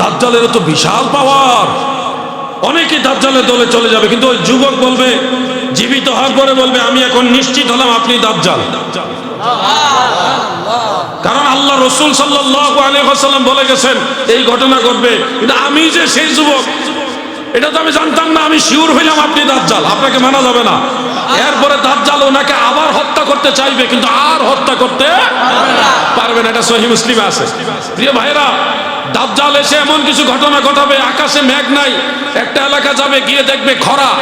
দাজ্জালের তো বিশাল পাওয়ার। অনেকে দাজ্জালের দলে চলে যাবে, কিন্তু ওই যুবক বলবে, জীবিত হওয়ার পরে বলবে, আমি এখন নিশ্চিত হলাম আপনি দাজ্জাল। কারণ আল্লাহ রসুল ওয়াসাল্লাম বলে গেছেন, এই ঘটনা ঘটবে। কিন্তু আমি যে সেই যুবক, এটা তো আমি জানতাম না, আমি শিওর হইলাম আপনি দাজ্জাল, আপনাকে মানা যাবে না। এরপরে দাজ্জাল ওনাকে আবার হত্যা করতে চাইবে, কিন্তু আর হত্যা করতে পারবে না, এটা সহি মুসলিমে আছে। প্রিয় ভাইরা দাজ্জাল এসে এমন কিছু ঘটনা ঘটাবে, আকাশে মেঘ নাই, একটা এলাকা যাবে, গিয়ে দেখবে খরা।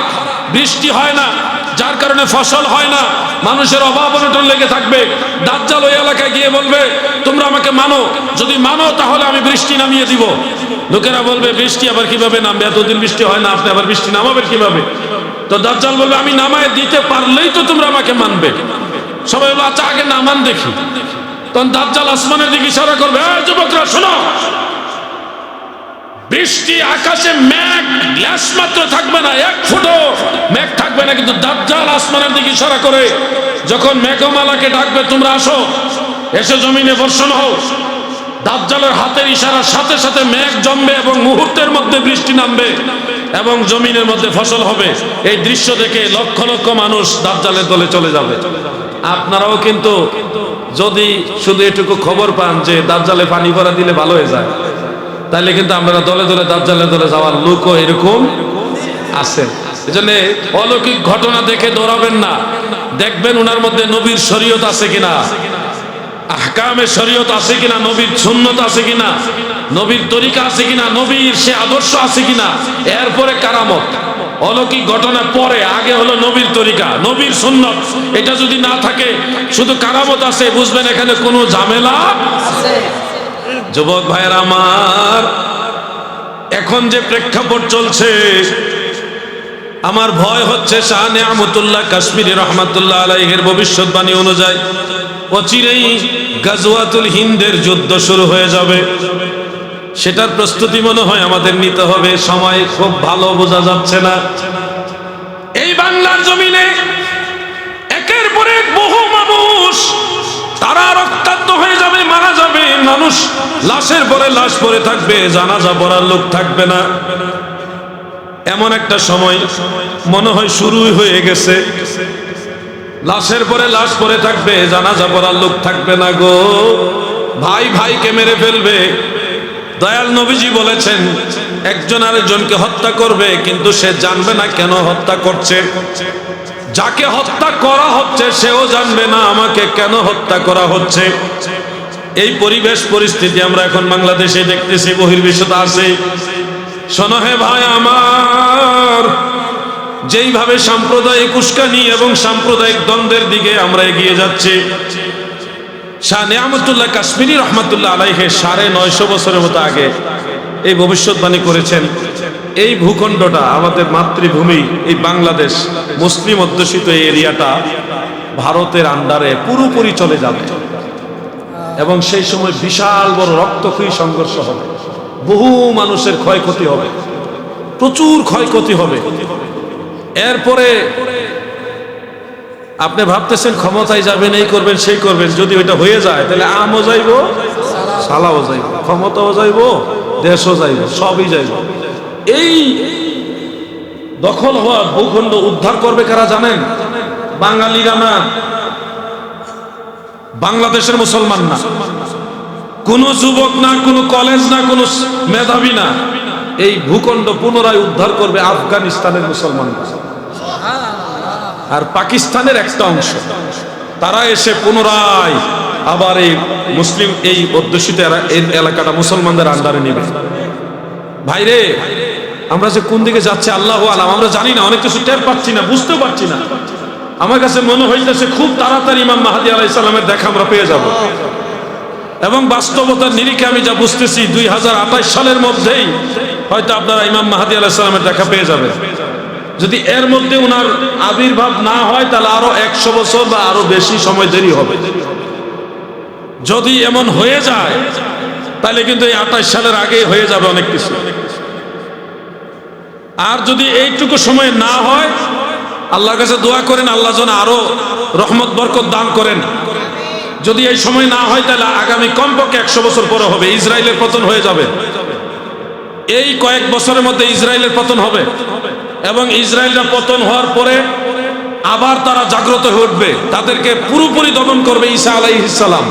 বৃষ্টি হয় না, যার কারণে ফসল হয় না, মানুষের অভাব অনটন লেগে থাকবে। দাজ্জাল ওই এলাকায় গিয়ে বলবে, তোমরা আমাকে মানো, যদি মানো তাহলে আমি বৃষ্টি নামিয়ে দিব। লোকেরা বলবে, বৃষ্টি আবার কীভাবে নামবে? এতদিন বৃষ্টি হয় না, আপনি আবার বৃষ্টি নামাবেন কীভাবে? তো দাজ্জাল বলবে, আমি নামায় দিতে পারলেই তো তোমরা আমাকে মানবে। সবাই বলো আচ্ছা আগে নামান দেখি। তখন দাজ্জাল আসমানের দিকে ইশারা করবে, "এই যুবকরা, শোনো! বৃষ্টি, আকাশে মেঘ, গ্লাস মাত্র থাকবে না, এক ফুটো। মেঘ থাকবে না, কিন্তু দাজ্জাল আসমানের দিকে ইশারা করে, যখন মেঘমালাকে ডাকবে, তোমরা আসো, এসে জমিনে, বর্ষণ হও। দাজ্জালের হাতের ইশারার সাথে সাথে মেঘ জমবে এবং মুহূর্তের মধ্যে বৃষ্টি নামবে এবং জমিনের মধ্যে ফসল হবে। এই দৃশ্য দেখে লক্ষ লক্ষ মানুষ দাজ্জালের দলে চলে যাবে। আপনারাও কিন্তু যদি শুধু এটুকু খবর পান যে দাজ্জালে পানি ভরা দিলে ভালো হয়ে যায়। তাহলে কিন্তু আমরা দলে দলে দাজ্জালে দলে যাওয়ার লোকও এরকম আছে। এজন্য অলৌকিক ঘটনা দেখে দৌড়াবেন না। দেখবেন ওনার মধ্যে নবীর শরীয়ত আছে কিনা? আহকামের শরীয়ত আছে কিনা? নবীর সুন্নত আছে কিনা? নবীর তরিকা আছে কিনা? নবীর সে আদর্শ আছে কিনা? এরপরে কারামত। অলৌকিক ঘটনা পরে, আগে হলো নবীর তরিকা, নবীর সুন্নত। এটা যদি না থাকে, শুধু কারামত আছে, বুঝবেন এখানে কোনো ঝামেলা যুবক ভাইয়ের আমার, এখন যে প্রেক্ষাপট চলছে, আমার ভয় হচ্ছে শাহ নিয়ামতুল্লাহ কাশ্মীরি রহমাতুল্লাহ আলাইহের ভবিষ্যৎবাণী অনুযায়ী অচিরেই গাজওয়াতুল হিন্দের যুদ্ধ শুরু হয়ে যাবে। সেটার প্রস্তুতি মনে হয় আমাদের নিতে হবে, সময় খুব ভালো বোঝা যাচ্ছে না। এই বাংলার জমিনে একের পর এক বহু মানুষ তারা রক্তাক্ত হয়ে যাবে, মারা যাবে, মানুষ লাশের পরে লাশ পরে থাকবে, জানাজা পড়ার লোক থাকবে না। এমন একটা সময় মনে হয় শুরুই হয়ে গেছে। লাশের পরে লাশ পরে থাকবে, জানাজা পড়ার লোক থাকবে না গো। ভাই ভাইকে মেরে ফেলবে। দয়াল নবীজি বলেছেন, একজন আরেকজনকে হত্যা করবে, কিন্তু সে জানবে না কেন হত্যা করছে। যাকে হত্যা করা হচ্ছে, সেও জানবে না আমাকে কেন হত্যা করা হচ্ছে। এই পরিবেশ পরিস্থিতি আমরা এখন বাংলাদেশে দেখতেছি বহির্বিশ্বতা আছে। শোনো হে ভাই আমার, যেইভাবে সাম্প্রদায়িক উস্কানি এবং সাম্প্রদায়িক দ্বন্দ্বের দিকে আমরা এগিয়ে যাচ্ছি, শাহ নিয়ামতুল্লাহ কাশ্মীরি রহমতুল্লাহ আলাইহে সাড়ে নয়শো বছরের মতো আগে এই ভবিষ্যৎবাণী করেছেন। এই ভূখণ্ডটা আমাদের মাতৃভূমি, এই বাংলাদেশ, মুসলিম অধ্যুষিত এই এরিয়াটা ভারতের আন্ডারে পুরোপুরি চলে যাবে। এবং সেই সময় বিশাল বড় রক্তক্ষয়ী সংঘর্ষ হবে। বহু মানুষের ক্ষয়ক্ষতি হবে। প্রচুর ক্ষয়ক্ষতি হবে। এরপরে আপনি ভাবতেছেন ক্ষমতায় যাবেন, এই করবেন, সেই করবেন। যদি ওইটা হয়ে যায়, তাহলে আমও যাইব, সালাও যাইব, ক্ষমতাও যাইব, দেশও যাইব, সবই যাইব। এই দখল হওয়া ভূখণ্ড উদ্ধার করবে কারা জানেন? বাঙালিরা না বাংলাদেশের মুসলমান না। কোন যুবক না, কোন কলেজ না, কোন মেধাবী না। এই ভূখণ্ড পুনরায় উদ্ধার করবে আফগানিস্তানের মুসলমান আর পাকিস্তানের একটা অংশ। তারা এসে পুনরায় আবার এই মুসলিম, এই অধ্যুষিত এলাকাটা মুসলমানদের আন্ডারে নেবে। ভাইরে আমরা যে কোন দিকে যাচ্ছে, আল্লাহ আলাম। আমরা জানি না, অনেক কিছু টের পাচ্ছি না, বুঝতেও পারছি না। আমার কাছে মনে হইতেছে খুব তাড়াতাড়ি ইমাম মাহাদি আলাহ ইসলামের দেখা আমরা পেয়ে যাব। এবং বাস্তবতার নিরিখে আমি যা বুঝতেছি, দুই হাজার আঠাশ সালের মধ্যেই হয়তো আপনারা ইমাম মাহাদি আলাহ ইসলামের দেখা পেয়ে যাবেন। যদি এর মধ্যে ওনার আবির্ভাব না হয়, তাহলে আরও একশো বছর বা আরও বেশি সময় দেরি হবে। যদি এমন হয়ে যায়, তাহলে কিন্তু এই আঠাশ সালের আগে হয়ে যাবে অনেক কিছু। আর যদি এইটুকু সময় না হয় আল্লাহর কাছে দোয়া করেন, আল্লাহ যেন আরও রহমত, বরকত দান করেন। যদি এই সময় না হয়, তাহলে আগামী কমপক্ষে একশো বছর পরে হবে, ইসরায়েলের পতন হয়ে যাবে। এই কয়েক বছরের মধ্যে ইসরায়েলের পতন হবে এবং ইসরায়েলরা পতন হওয়ার পরে আবার তারা জাগ্রত হয়ে উঠবে। তাদেরকে পুরোপুরি দমন করবে ঈসা আলাইহিসসালাম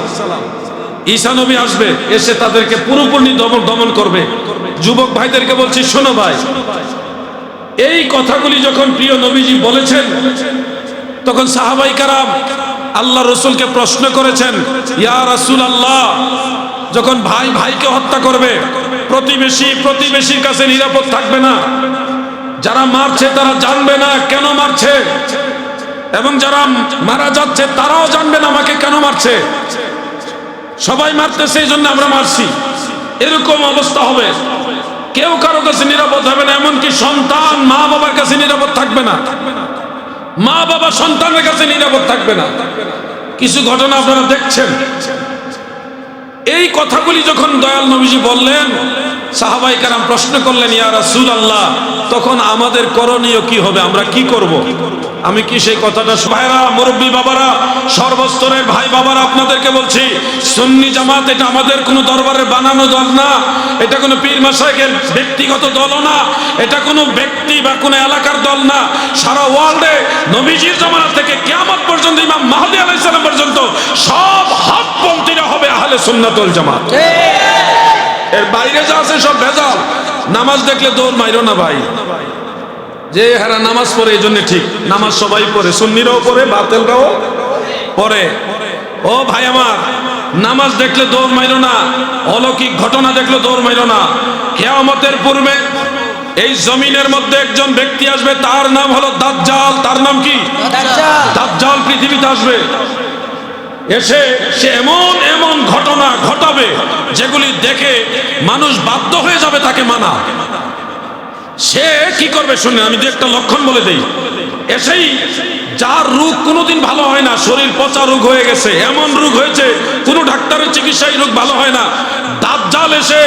ঈসা নবী আসবে, এসে তাদেরকে পুরোপুরি দমন দমন করবে। যুবক ভাইদেরকে বলছি, শোনো ভাই এই কথাগুলি যখন প্রিয় নবীজি বলেছেন, তখন সাহাবাই কারাম আল্লাহ রসুলকে প্রশ্ন করেছেন, ইয়া রাসূল আল্লাহ যখন ভাই ভাইকে হত্যা করবে, প্রতিবেশী প্রতিবেশীর কাছে নিরাপদ থাকবে না। যারা মারছে তারা জানবে না কেন মারছে। এবং যারা মারা যাচ্ছে তারাও জানবে না আমাকে কেন মারছে। সবাই মারতেছে সেই জন্য আমরা মারছি। এরকম অবস্থা হবে। কেউ কারও কাছে নিরাপদ হবে না, এমনকি সন্তান মা বাবার কাছে নিরাপদ থাকবে না। মা বাবা সন্তানের কাছে নিরাপদ থাকবে না। কিছু ঘটনা আপনারা দেখছেন। এই কথাগুলি যখন দয়াল নবীজি বললেন, সাহাবাই কারাম প্রশ্ন করলেন, ইয়া রাসূল আল্লাহ তখন আমাদের করণীয় কি হবে? আমরা কি করব। আমি কি সেই কথাটা ভাইরা, মুরব্বী বাবারা, সর্বস্তরের ভাই বাবারা, আপনাদেরকে বলছি, সুন্নি জামাত এটা আমাদের কোনো দরবারে বানানো দল না, এটা কোনো পীর মাসাইকের ব্যক্তিগত দলও না, এটা কোনো ব্যক্তি বা কোনো এলাকার দল না। সারা ওয়ার্ল্ডে নবীজির জামানা থেকে কিয়ামত পর্যন্ত, ইমাম মাহদি আলাইহিস সালাম পর্যন্ত সব হকপন্থীরা হবে আহলে সুন্নাতুল জামাত। এর বাইরে যা আছে সব ভেজাল। নামাজ দেখলে দৌড় মাইরো না ভাই। যে হারা নামাজ পড়ে এই জন্য ঠিক। নামাজ সবাই পড়ে সুন্নিরাও পড়ে বাতেলরাও পড়ে। ও ভাই আমার নামাজ দেখলে দৌড় মাইরো না অলৌকিক ঘটনা দেখলে দৌড় মাইরো না। কেয়ামতের পূর্বে এই জমিনের মধ্যে একজন ব্যক্তি আসবে তার নাম হলো দাজ্জাল। তার নাম কি? দাজ্জাল পৃথিবীতে আসবে। এসে সে এমন এমন ঘটনা ঘটাবে যেগুলি দেখে মানুষ বাধ্য হয়ে যাবে তাকে মানা। সে কি করবে শুনে আমি দু একটা লক্ষণ বলে দেই। এসেই যার রোগ কোনোদিন ভালো হয় না, শরীর পচা রোগ হয়ে গেছে, এমন রোগ হয়েছে, কোনো ডাক্তারের চিকিৎসায় রোগ ভালো হয় না। দাজ্জাল এসে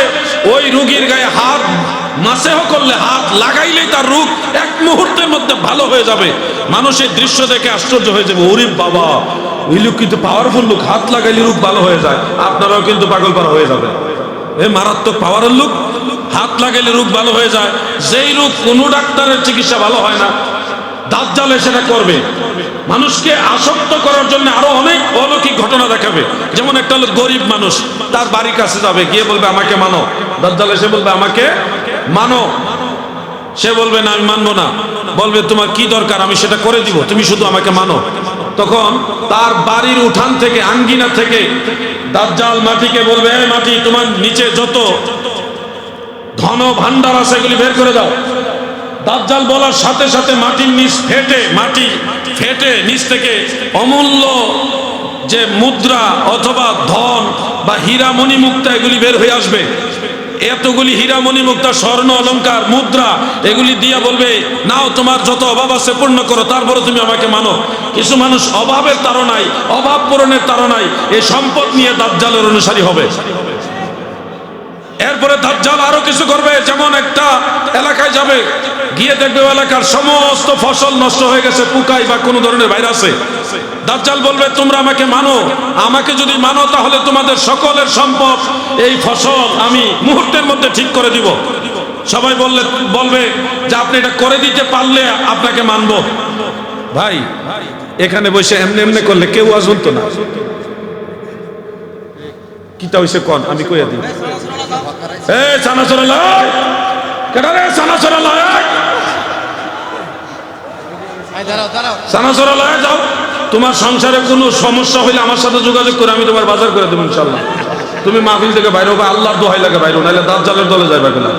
ওই রুগীর গায়ে হাত মাসেহ করলে, হাত লাগাইলেই তার রোগ এক মুহূর্তের মধ্যে ভালো হয়ে যাবে। মানুষের দৃশ্য দেখে আশ্চর্য হয়ে যাবে, ওরে বাবা ওই কিন্তু পাওয়ারফুল লোক, হাত লাগাইলে রোগ ভালো হয়ে যায়, আপনারাও কিন্তু পাগল পারা হয়ে যাবে। এ মারাত্মক পাওয়ারের লোক, হাত লাগাইলে রোগ ভালো হয়ে যায়, যেই রোগ কোনো ডাক্তারের চিকিৎসা ভালো হয় না দাজ্জালে সেটা করবে। মানুষকে আসক্ত করার জন্য আরও অনেক অলৌকিক ঘটনা দেখাবে। যেমন একটা লোক গরিব মানুষ, তার বাড়ির কাছে যাবে, গিয়ে বলবে, আমাকে মানো। দাজ্জাল এসে বলবে, আমাকে মানো। সে বলবে, না, আমি মানবো না। বলবে, তোমার কি দরকার? আমি সেটা করে দিব। তুমি শুধু আমাকে মানো। তখন তার বাড়ির উঠান থেকে, আঙ্গিনা থেকে দাজ্জাল মাটিকে বলবে "এই মাটি, তোমার নিচে যত ধন ভান্ডার আছে, এগুলি বের করে দাও। দাজ্জাল বলার সাথে সাথে মাটির নিচ ফেটে, মাটি ফেটে নিচ থেকে অমূল্য যে মুদ্রা অথবা ধন বা হীরা মণি মুক্তা এগুলি বের হয়ে আসবে। এতগুলি হীরা মণি মুক্তা স্বর্ণ, অলঙ্কার, মুদ্রা এগুলি দিয়া বলবে, নাও, তোমার যত অভাব আছে পূর্ণ করো তারপরে তুমি আমাকে মানো। কিছু মানুষ অভাবের তারণায় অভাব পূরণের তারণায় এই সম্পদ নিয়ে দাজ্জালের অনুসারী হবে। এরপরে দাজ্জাল আরও কিছু করবে, যেমন একটা এলাকায় যাবে, গিয়ে দেখবে এলাকার সমস্ত ফসল নষ্ট হয়ে গেছে, পুকাই বা কোনো ধরনের ভাইরাসে দাজ্জাল বলবে, তোমরা আমাকে মানো। আমাকে যদি মানো, তাহলে তোমাদের সকলের সম্পদ এই ফসল আমি মুহূর্তের মধ্যে ঠিক করে দিব। সবাই বললে, বলবে যে, আপনি এটা করে দিতে পারলে আপনাকে মানবো। ভাই, এখানে বসে এমনি এমনি করলে কেউ আজ না। কিটা হইছে কন? আমি কইয়া দিই। এ সানা সরা লয়। কেডা রে সানা লয়? সানা লয় যাও। তোমার সংসারে কোনো সমস্যা হইলে আমার সাথে যোগাযোগ করে আমি তোমার বাজার করে দেবো ইনশাল্লাহ তুমি মাহফিল থেকে বাইরে হবে আল্লাহর দোহাই লাগে বাইরে নাহলে দাঁত জালের দলে যাইবা কেনা?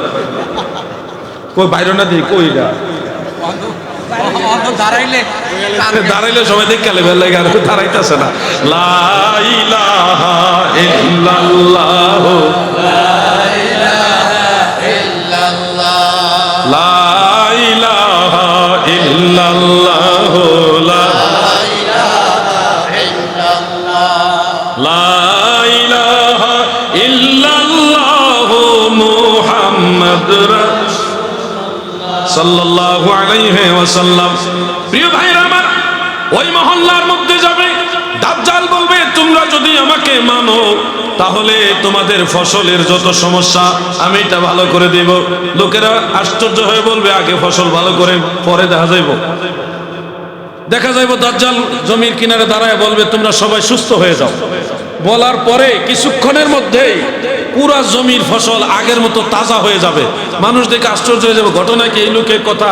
কই বাইরে না দিই কই গা দাঁড়াইলে সবাই দেখে লেবে লাগে আর দাঁড়াইতেছে না। ইল্লাল্লাহ। সাল্লাল্লাহু আলাইহি ওয়াসাল্লাম। প্রিয় ভাইরা আমার ওই মহল্লার মধ্যে যাবে। দাজ্জাল বলবে, তোমরা যদি আমাকে মানো, তাহলে তোমাদের ফসলের যত সমস্যা, আমি এটা ভালো করে দেব। লোকেরা আশ্চর্য হয়ে বলবে, আগে ফসল ভালো করে, পরে দেখা যাইব। দেখা যাইব, দাজ্জাল জমির কিনারে দাঁড়ায় বলবে, তোমরা সবাই সুস্থ হয়ে যাও। বলার পরে কিছুক্ষণের মধ্যেই পুরা জমির ফসল আগের মতো তাজা হয়ে যাবে। মানুষ দেখে আশ্চর্য হয়ে যাবে, ঘটনা কি? এই লোকের কথা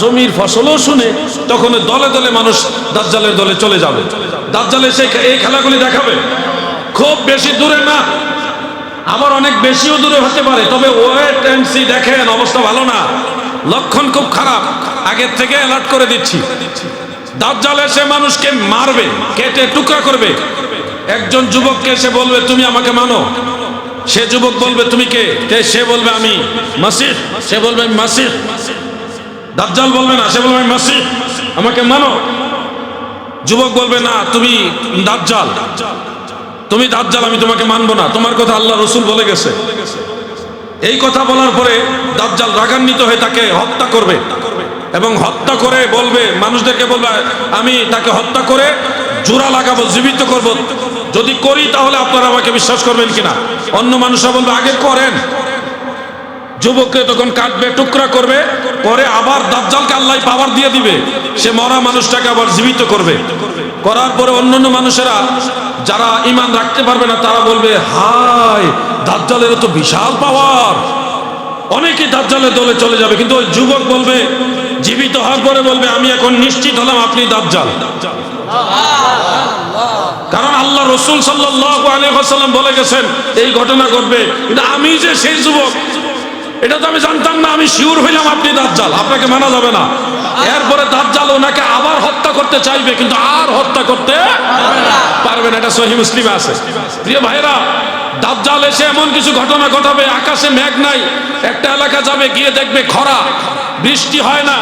জমির ফসলও শুনে তখন দলে দলে মানুষ দাজ্জালের দলে চলে যাবে। দাজ্জালে সে এই খেলাগুলি দেখাবে। খুব বেশি দূরে না। আবার অনেক বেশিও দূরে হতে পারে, তবে ওয়েট অ্যান্ড সি দেখেন, অবস্থা ভালো না। লক্ষণ খুব খারাপ। আগের থেকে অ্যালার্ট করে দিচ্ছি। দাজ্জাল এসে মানুষকে মারবে, কেটে টুকরা করবে। একজন যুবককে এসে বলবে, তুমি আমাকে মানো। সে যুবক বলবে, তুমি কে? সে বলবে, আমি মাসিদ সে বলবে, আমি মাসিহ দাজ্জাল বলবে না, সে বলবে, আমি মাসিহ আমাকে মানো। যুবক বলবে, না, তুমি দাজ্জাল। তুমি দাজ্জাল, আমি তোমাকে মানবো না। তোমার কথা আল্লাহ রসুল বলে গেছে। এই কথা বলার পরে দাজ্জাল রাগান্বিত হয়ে তাকে হত্যা করবে এবং হত্যা করে বলবে, মানুষদেরকে বলবে, আমি তাকে হত্যা করে জোড়া লাগাবো, জীবিত করব। যদি করি তাহলে আপনারা আমাকে বিশ্বাস করবেন কিনা? অন্য মানুষরা বলবে, আগে করেন। যুবককে তখন কাটবে টুকরা করবে, পরে আবার দাজ্জালকে আল্লাহ পাওয়ার দিয়ে দিবে। সে মরা মানুষটাকে আবার জীবিত করবে। করার পরে অন্যান্য মানুষেরা, যারা ইমান রাখতে পারবে না, তারা বলবে, হায় দাজ্জালের তো বিশাল পাওয়ার। অনেকে দাজ্জালের দলে চলে যাবে, কিন্তু ওই যুবক বলবে, জীবিত হওয়ার পরে বলবে, আমি এখন নিশ্চিত হলাম আপনি দাজ্জাল। কারণ আল্লাহ রসুল সাল্লাহ আলিয়াল্লাম বলে গেছেন, এই ঘটনা ঘটবে। কিন্তু আমি যে সেই যুবক এটা তো আমি জানতাম না, আমি শিওর হইলাম আপনি দাজ্জাল, আপনাকে মানা যাবে না। এরপরে দাজ্জাল ওনাকে আবার হত্যা করতে চাইবে, কিন্তু আর হত্যা করতে পারবে না, এটা সহি মুসলিমে আছে। প্রিয় ভাইরা দাজ্জাল এসে এমন কিছু ঘটনা ঘটাবে, আকাশে মেঘ নাই, একটা এলাকা যাবে, গিয়ে দেখবে খরা, বৃষ্টি হয় না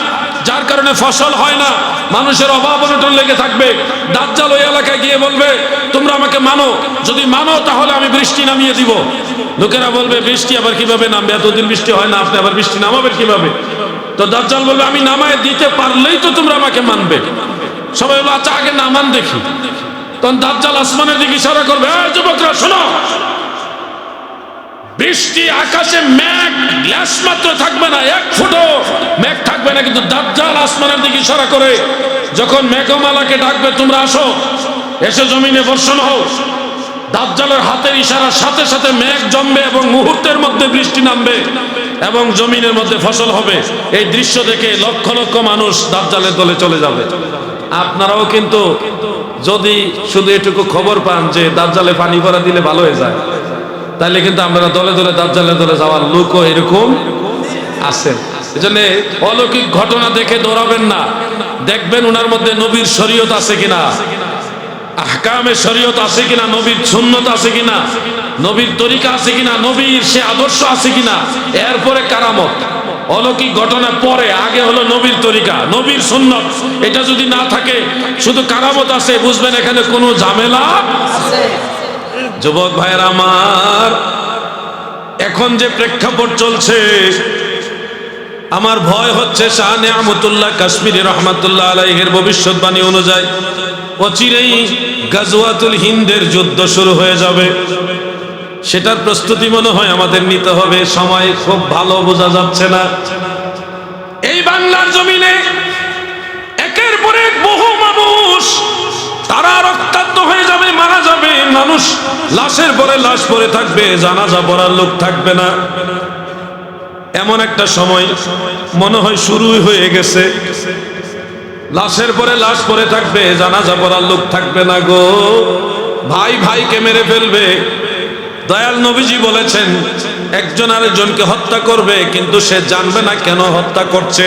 যার কারণে ফসল হয় না, মানুষের অভাব অনটন লেগে থাকবে। দাজ্জাল ওই এলাকায় গিয়ে বলবে, তোমরা আমাকে মানো, যদি মানো তাহলে আমি বৃষ্টি নামিয়ে দিব। লোকেরা বলবে, বৃষ্টি আবার কীভাবে নামবে? এতদিন বৃষ্টি হয় না, আপনি আবার বৃষ্টি নামাবেন কীভাবে? তো দাজ্জাল বলবে, আমি নামায় দিতে পারলেই তো তোমরা আমাকে মানবে। সবাই বলবে আচ্ছা আগে নামান দেখি। তখন দাজ্জাল আসমানের দিকে ইশারা করবে, "এই যুবকরা, শোনো বৃষ্টি, আকাশে মেঘ, গ্লাস মাত্র থাকবে না, এক ফুটো মেঘ থাকবে না, কিন্তু দাজ্জাল আসমানের দিকে ইশারা করে, যখন মেঘমালাকে ডাকবে, তোমরা আসো, এসে জমিনে বর্ষণ হও। দাজ্জালের হাতের ইশারার সাথে সাথে মেঘ জমবে এবং মুহূর্তের মধ্যে বৃষ্টি নামবে এবং জমিনের মধ্যে ফসল হবে। এই দৃশ্য দেখে লক্ষ লক্ষ মানুষ দাজ্জালের দলে চলে যাবে। আপনারাও কিন্তু যদি শুধু এটুকু খবর পান যে দাজ্জালে পানি ভরা দিলে ভালো হয়ে যায়। তাহলে কিন্তু আমরা দলে দলে দাজ্জালের দলে যাওয়ার লোকও এরকম আছে। এজন্য অলৌকিক ঘটনা দেখে দৌড়াবেন না। দেখবেন ওনার মধ্যে নবীর শরীয়ত আছে কিনা? আহকামে শরীয়ত আছে কিনা? নবীর সুন্নত আছে কিনা? নবীর তরিকা আছে কিনা? নবীর সে আদর্শ আছে কিনা? এরপরে কারামত। অলৌকিক ঘটনা পরে, আগে হলো নবীর তরিকা, নবীর সুন্নত। এটা যদি না থাকে, শুধু কারামত আছে, বুঝবেন এখানে কোনো ঝামেলা যুবক ভাইয়ের আমার, এখন যে প্রেক্ষাপট চলছে, আমার ভয় হচ্ছে শাহ নেয়ামতুল্লাহ কাশ্মীরি রহমাতুল্লাহ আলাইহের ভবিষ্যৎবাণী অনুযায়ী অচিরেই গাজওয়াতুল হিন্দের যুদ্ধ শুরু হয়ে যাবে। সেটার প্রস্তুতি মনে হয় আমাদের নিতে হবে, সময় খুব ভালো বোঝা যাচ্ছে না। এই বাংলার জমিনে একের পর এক বহু মানুষ তারা রক্তাক্ত হয়ে যাবে, মারা যাবে। মানুষ লাশের পরে লাশ পরে থাকবে, জানাজা পড়ার লোক থাকবে না। এমন একটা সময় মনে হয় শুরুই হয়ে গেছে। লাশের পরে লাশ পরে থাকবে, জানাজা পড়ার লোক থাকবে না গো। ভাই ভাইকে মেরে ফেলবে। দয়াল নবীজি বলেছেন, একজন আরেকজনকে হত্যা করবে, কিন্তু সে জানবে না কেন হত্যা করছে।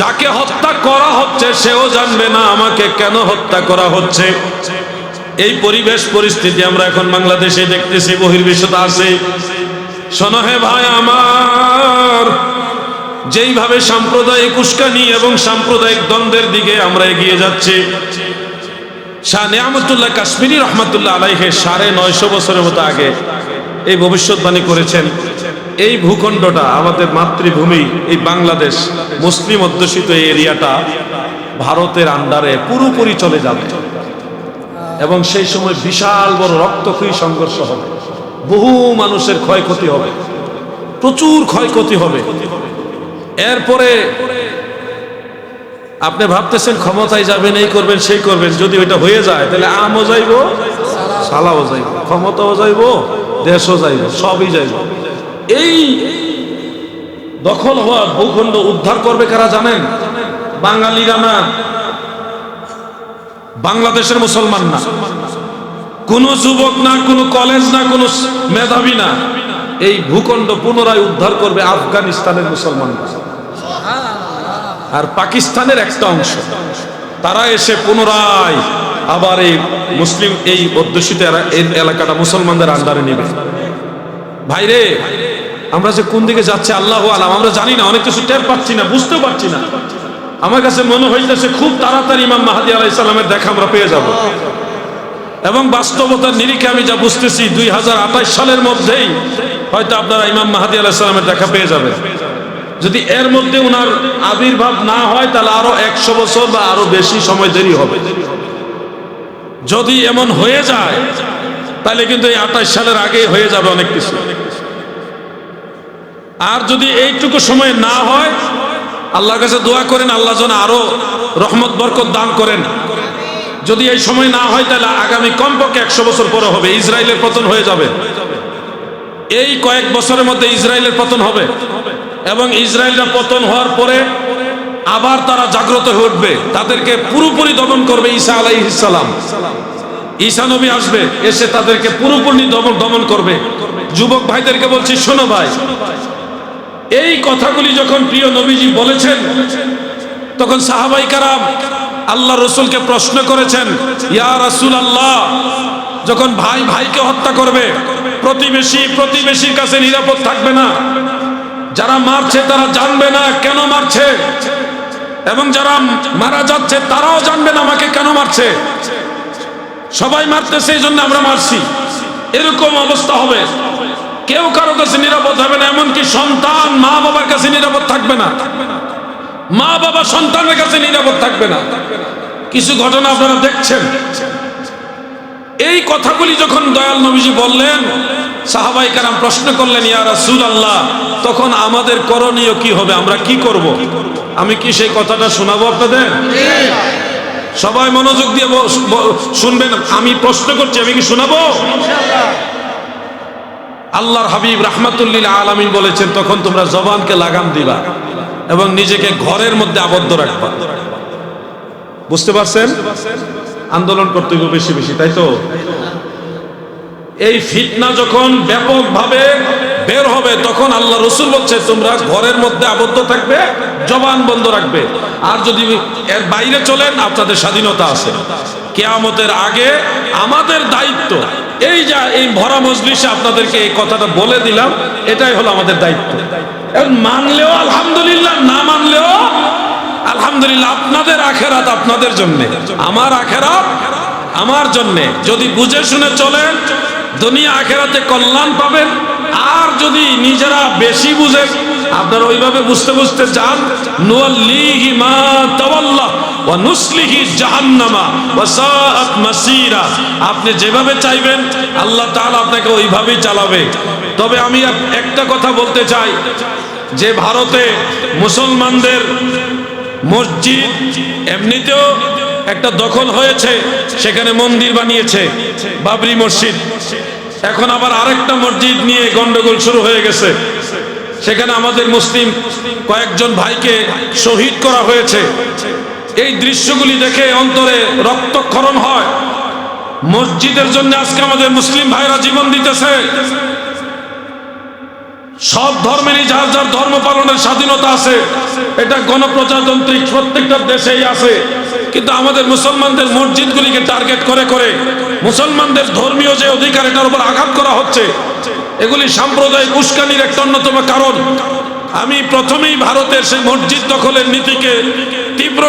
যাকে হত্যা করা হচ্ছে, সেও জানবে না আমাকে কেন হত্যা করা হচ্ছে। এই পরিবেশ পরিস্থিতি আমরা এখন বাংলাদেশে দেখতেছি বহির্বিশ্বতা আছে। শোনো হে ভাই আমার, যেইভাবে সাম্প্রদায়িক উস্কানি এবং সাম্প্রদায়িক দ্বন্দ্বের দিকে আমরা এগিয়ে যাচ্ছি, শাহ নিয়ামতুল্লাহ কাশ্মীরি রহমতুল্লাহ আলাইহে সাড়ে নয়শো বছরের মতো আগে এই ভবিষ্যৎবাণী করেছেন। এই ভূখণ্ডটা আমাদের মাতৃভূমি, এই বাংলাদেশ, মুসলিম অধ্যুষিত এই এরিয়াটা ভারতের আন্ডারে পুরোপুরি চলে যাবে। এবং সেই সময় বিশাল বড় রক্তক্ষয়ী সংঘর্ষ হবে। বহু মানুষের ক্ষয়ক্ষতি হবে। প্রচুর ক্ষয়ক্ষতি হবে। এরপরে আপনি ভাবতেছেন, ক্ষমতায় যাবেন, এই করবেন, সেই করবেন। যদি ওইটা হয়ে যায়, তাহলে আমও যাইব, সালাও যাইব, ক্ষমতাও যাইব, দেশও যাইব, সবই যাইব। এই দখল হওয়া ভূখণ্ড উদ্ধার করবে কারা জানেন? বাঙালিরা না। বাংলাদেশের মুসলমান না। কোন যুবক না, কোন কলেজ না, কোন মেধাবী না। এই ভূখণ্ড পুনরায় উদ্ধার করবে আফগানিস্তানের মুসলমান আর পাকিস্তানের একটা অংশ। তারা এসে পুনরায় আবার এই মুসলিম, এই অধ্যুষিত এলাকাটা মুসলমানদের আন্ডারে নেবে। ভাইরে আমরা যে কোন দিকে যাচ্ছে, আল্লাহ আলাম, আমরা জানি না, অনেক কিছু টের পাচ্ছি না, বুঝতেও পারছি না। আমার কাছে মনে হইতেছে, খুব তাড়াতাড়ি ইমাম মাহাদি আলাইহিস সালামের দেখা আমরা পেয়ে যাব। এবং বাস্তবতার নিরিখে আমি যা বুঝতেছি, দুই হাজার আঠাশ সালের মধ্যেই হয়তো আপনারা ইমাম মাহাদি আলাইহিস সালামের দেখা পেয়ে যাবেন। যদি এর মধ্যে ওনার আবির্ভাব না হয়, তাহলে আরও একশো বছর বা আরও বেশি সময় দেরি হবে। যদি এমন হয়ে যায়, তাহলে কিন্তু এই আঠাশ সালের আগে হয়ে যাবে অনেক কিছু। আর যদি এইটুকু সময় না হয়, আল্লাহর কাছে দোয়া করেন, আল্লাহ যেন আরও রহমত, বরকত দান করেন। যদি এই সময় না হয়, তাহলে আগামী কমপক্ষে একশো বছর পরে হবে, ইসরায়েলের পতন হয়ে যাবে। এই কয়েক বছরের মধ্যে ইসরায়েলের পতন হবে এবং ইসরায়েলটা পতন হওয়ার পরে আবার তারা জাগ্রত হয়ে উঠবে। তাদেরকে পুরোপুরি দমন করবে ঈসা আলাইহিসসালাম ঈসা নবী আসবে, এসে তাদেরকে পুরোপুরি দমন দমন করবে। যুবক ভাইদেরকে বলছি, শোনো ভাই এই কথাগুলি যখন প্রিয় নবীজি বলেছেন, তখন সাহাবাই কারাম আল্লাহ রসুলকে প্রশ্ন করেছেন, ইয়া রাসূল আল্লাহ যখন ভাই ভাইকে হত্যা করবে, প্রতিবেশী প্রতিবেশীর কাছে নিরাপদ থাকবে না? যারা মারছে তারা জানবে না কেন মারছে? এবং যারা মারা যাচ্ছে তারাও জানবে না আমাকে কেন মারছে? সবাই মারতেছে, এই জন্য আমরা মারছি। এরকম অবস্থা হবে। কেউ কারও কাছে নিরাপদ হবে না, এমনকি সন্তান মা বাবার কাছে নিরাপদ থাকবে না। মা বাবা সন্তানের কাছে নিরাপদ থাকবে না। কিছু ঘটনা আপনারা দেখছেন। এই কথাগুলি যখন দয়াল নবীজি বললেন, সাহাবাই কারাম প্রশ্ন করলেন, ইয়া রাসূল আল্লাহ তখন আমাদের করণীয় কি হবে? আমরা কি করব? আমি কি সেই কথাটা শোনাবো আপনাদের? সবাই মনোযোগ দিয়ে শুনবেন, আমি প্রশ্ন করছি, আমি কি শোনাবো? আল্লাহর হাবিব রাহমাতুল্লিল আলামিন বলেছেন, তখন তোমরা জবানকে লাগাম দিবা এবং নিজেকে ঘরের মধ্যে আবদ্ধ রাখবা। বুঝতে পারছেন? আন্দোলন করতে হবে বেশি বেশি, তাই তো? এই ফিতনা যখন ব্যাপকভাবে বের হবে, তখন আল্লাহ রসুল বলছে, তোমরা ঘরের মধ্যে আবদ্ধ থাকবে, জবান বন্ধ রাখবে। আর যদি এর বাইরে চলেন, আপনাদের স্বাধীনতা আছে। কেয়ামতের আগে আমাদের দায়িত্ব এই যা, এই ভরা মজলিসে আপনাদেরকে এই কথাটা বলে দিলাম, এটাই হলো আমাদের দায়িত্ব। এখন মানলেও আলহামদুলিল্লাহ, না মানলেও আলহামদুলিল্লাহ আপনাদের আখেরাত আপনাদের জন্য। আমার আখেরাত আমার জন্য। যদি বুঝে শুনে চলেন, দুনিয়া আখেরাতে কল্যাণ পাবেন। আর যদি নিজেরা বেশি বুঝেন, আপনারা ওইভাবে বুঝতে বুঝতে যান, নুয়াল্লিহি মা তাওয়াল্লা ওয়া জাহান্নামা ওয়া মাসীরা। আপনি যেভাবে চাইবেন, আল্লাহ তাআলা আপনাকে ওইভাবেই চালাবে। তবে আমি একটা কথা বলতে চাই, যে ভারতে মুসলমানদের মসজিদ এমনিতেও একটা দখল হয়েছে, সেখানে মন্দির বানিয়েছে, বাবরি মসজিদ। এখন আবার আরেকটা মসজিদ নিয়ে গন্ডগোল শুরু হয়ে গেছে। সেখানে আমাদের মুসলিম কয়েকজন ভাইকে শহীদ করা হয়েছে। এই দৃশ্যগুলি দেখে অন্তরে রক্তক্ষরণ হয়। মসজিদের জন্য আজকে আমাদের মুসলিম ভাইরা জীবন দিতেছে। সব ধর্মেরই যার যার ধর্ম পালনের স্বাধীনতা আছে, এটা গণপ্রজাতান্ত্রিক প্রত্যেকটা দেশেই আছে। কিন্তু আমাদের মুসলমানদের মসজিদগুলিকে টার্গেট করে করে মুসলমানদের ধর্মীয় যে অধিকার, এটার উপর আঘাত করা হচ্ছে, এগুলি সাম্প্রদায়িক উস্কানির একটা অন্যতম কারণ। আমি প্রথমেই ভারতের সেই মসজিদ দখলের নীতিকে তীব্র